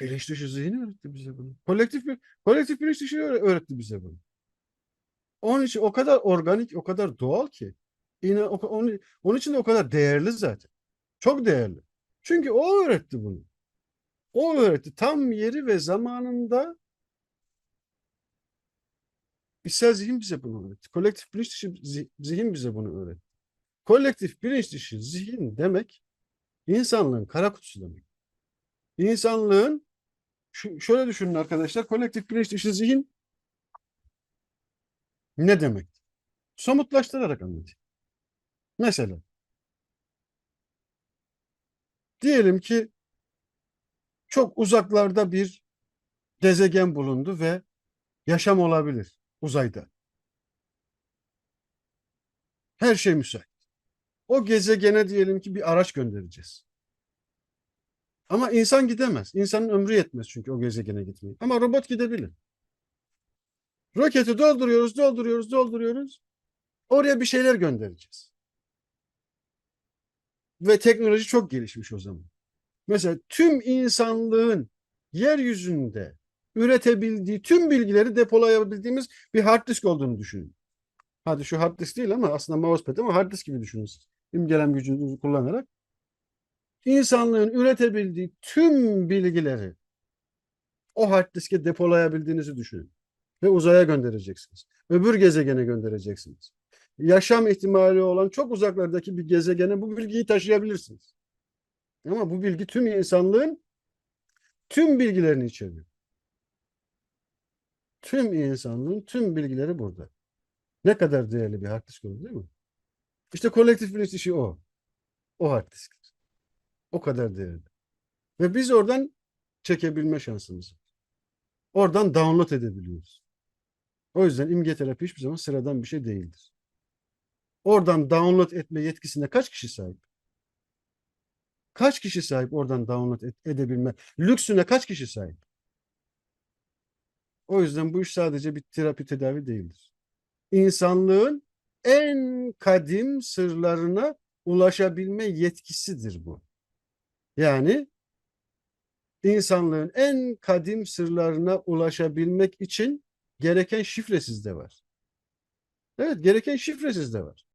Bilinç dışı zihin öğretti bize bunu. Kolektif bir kolektif bilinç dışı öğre- öğretti bize bunu. Onun için o kadar organik, o kadar doğal ki. Yine onun, onun için de o kadar değerli zaten. Çok değerli. Çünkü o öğretti bunu. O öğretti. Tam yeri ve zamanında içsel zihin bize bunu öğretti. Kolektif bilinç dışı zi- zihin bize bunu öğretti. Kolektif bilinç dışı zihin demek insanlığın kara kutusu demek. İnsanlığın şöyle düşünün arkadaşlar. Kolektif bilinç dışı zihin ne demek? Somutlaştırarak anlatayım. Mesela diyelim ki çok uzaklarda bir gezegen bulundu ve yaşam olabilir uzayda. Her şey müsait. O gezegene diyelim ki bir araç göndereceğiz. Ama insan gidemez. İnsanın ömrü yetmez çünkü o gezegene gitmeyi. Ama robot gidebilir. Roketi dolduruyoruz, dolduruyoruz, dolduruyoruz. Oraya bir şeyler göndereceğiz. Ve teknoloji çok gelişmiş o zaman. Mesela tüm insanlığın yeryüzünde üretebildiği tüm bilgileri depolayabildiğimiz bir hard disk olduğunu düşünün. Hadi şu hard disk değil ama aslında mousepad ama hard disk gibi düşünün siz. İmgelem gücünüzü kullanarak. İnsanlığın üretebildiği tüm bilgileri o hard diske depolayabildiğinizi düşünün. Ve uzaya göndereceksiniz. Öbür gezegene göndereceksiniz. Yaşam ihtimali olan çok uzaklardaki bir gezegene bu bilgiyi taşıyabilirsiniz. Ama bu bilgi tüm insanlığın tüm bilgilerini içeriyor. Tüm insanlığın tüm bilgileri burada. Ne kadar değerli bir hard disk olur değil mi? İşte kolektif bilinç işi o. O hard disk. O kadar değerli. Ve biz oradan çekebilme şansımız var. Oradan download edebiliyoruz. O yüzden imge terapi hiçbir zaman sıradan bir şey değildir. Oradan download etme yetkisine kaç kişi sahip? Kaç kişi sahip oradan download edebilme? Lüksüne kaç kişi sahip? O yüzden bu iş sadece bir terapi tedavi değildir. İnsanlığın en kadim sırlarına ulaşabilme yetkisidir bu. Yani insanlığın en kadim sırlarına ulaşabilmek için gereken şifre sizde var. Evet, gereken şifre sizde var.